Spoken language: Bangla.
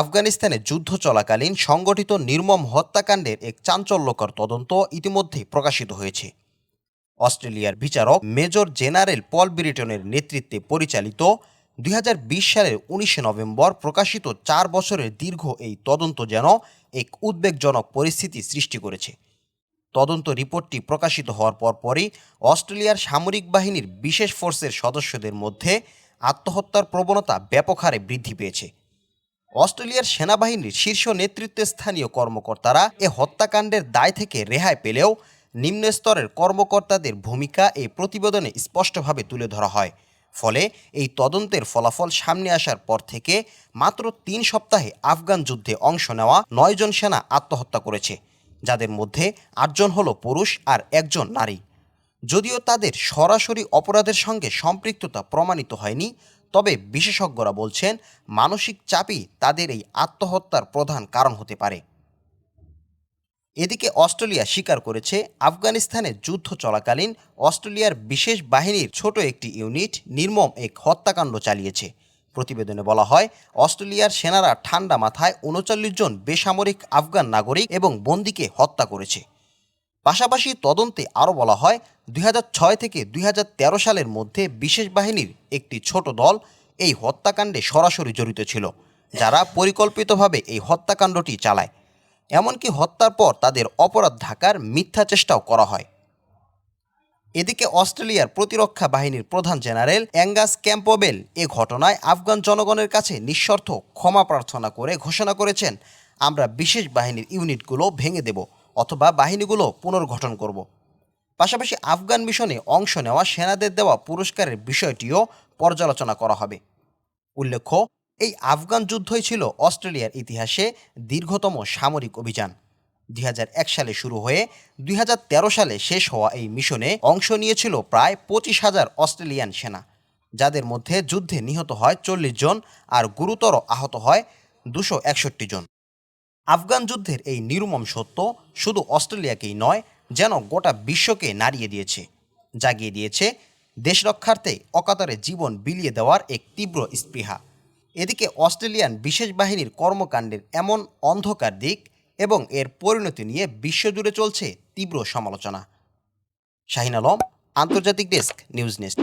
আফগানিস্তানে যুদ্ধ চলাকালীন সংগঠিত নির্মম হত্যাকাণ্ডের এক চাঞ্চল্যকর তদন্ত ইতিমধ্যেই প্রকাশিত হয়েছে। অস্ট্রেলিয়ার বিচারক মেজর জেনারেল পল ব্রিটনের নেতৃত্বে পরিচালিত দুই হাজার বিশ সালের উনিশে নভেম্বর প্রকাশিত চার বছরের দীর্ঘ এই তদন্ত যেন এক উদ্বেগজনক পরিস্থিতি সৃষ্টি করেছে। তদন্ত রিপোর্টটি প্রকাশিত হওয়ার পরপরই অস্ট্রেলিয়ার সামরিক বাহিনীর বিশেষ ফোর্সের সদস্যদের মধ্যে আত্মহত্যার প্রবণতা ব্যাপক হারে বৃদ্ধি পেয়েছে। অস্ট্রেলিয়ার সেনাবাহিনীর শীর্ষ নেতৃত্বে স্থানীয় কর্মকর্তারা এ হত্যাকাণ্ডের দায় থেকে রেহাই পেলেও নিম্ন স্তরের কর্মকর্তাদের ভূমিকা এই প্রতিবেদনে স্পষ্টভাবে তুলে ধরা হয়। ফলে এই তদন্তের ফলাফল সামনে আসার পর থেকে মাত্র তিন সপ্তাহে আফগান যুদ্ধে অংশ নেওয়া নয়জন সেনা আত্মহত্যা করেছে, যাদের মধ্যে আটজন হল পুরুষ আর একজন নারী। যদিও তাদের সরাসরি অপরাধের সঙ্গে সম্পৃক্ততা প্রমাণিত হয়নি তবে বিশেষজ্ঞরা বলছেন, মানসিক চাপই তাদের এই আত্মহত্যার প্রধান কারণ হতে পারে। এদিকে অস্ট্রেলিয়া স্বীকার করেছে, আফগানিস্তানে যুদ্ধ চলাকালীন অস্ট্রেলিয়ার বিশেষ বাহিনীর ছোট একটি ইউনিট নির্মম এক হত্যাকাণ্ড চালিয়েছে। প্রতিবেদনে বলা হয়, অস্ট্রেলিয়ার সেনারা ঠান্ডা মাথায় উনচল্লিশ জন বেসামরিক আফগান নাগরিক এবং বন্দীকে হত্যা করেছে। পাশাপাশি তদন্তে আরও বলা হয়, দুই হাজার ছয় থেকে দুই হাজার তেরো সালের মধ্যে বিশেষ বাহিনীর একটি ছোট দল এই হত্যাকাণ্ডে সরাসরি জড়িত ছিল, যারা পরিকল্পিতভাবে এই হত্যাকাণ্ডটি চালায়। এমনকি হত্যার পর তাদের অপরাধ ঢাকার মিথ্যা চেষ্টাও করা হয়। এদিকে অস্ট্রেলিয়ার প্রতিরক্ষা বাহিনীর প্রধান জেনারেল অ্যাঙ্গাস ক্যাম্পোবেল এ ঘটনায় আফগান জনগণের কাছে নিঃশর্ত ক্ষমা প্রার্থনা করে ঘোষণা করেছেন, আমরা বিশেষ বাহিনীর ইউনিটগুলো ভেঙে দেব। অথবা বাহিনীগুলো পুনর্গঠন করব। পাশাপাশি আফগান মিশনে অংশ নেওয়া সেনাদের দেওয়া পুরস্কারের বিষয়টিও পর্যালোচনা করা হবে। উল্লেখ্য, এই আফগান যুদ্ধই ছিল অস্ট্রেলিয়ার ইতিহাসে দীর্ঘতম সামরিক অভিযান। দুই হাজার এক সালে শুরু হয়ে দুই হাজার তেরো সালে শেষ হওয়া এই মিশনে অংশ নিয়েছিল প্রায় পঁচিশ হাজার অস্ট্রেলিয়ান সেনা। যাদের মধ্যে যুদ্ধে নিহত হয় চল্লিশ জন আর গুরুতর আহত হয় দুশো একষট্টি জন। আফগান যুদ্ধের এই নির্মম সত্য শুধু অস্ট্রেলিয়াকেই নয়, যেন গোটা বিশ্বকে নাড়িয়ে দিয়েছে। জাগিয়ে দিয়েছে দেশ রক্ষার্থে অকাতরে জীবন বিলিয়ে দেওয়ার এক তীব্র স্পৃহা। এদিকে অস্ট্রেলিয়ান বিশেষ বাহিনীর কর্মকাণ্ডের এমন অন্ধকার দিক এবং এর পরিণতি নিয়ে বিশ্বজুড়ে চলছে তীব্র সমালোচনা। শাহিন আলম, আন্তর্জাতিক ডেস্ক, নিউজ নেস্ট।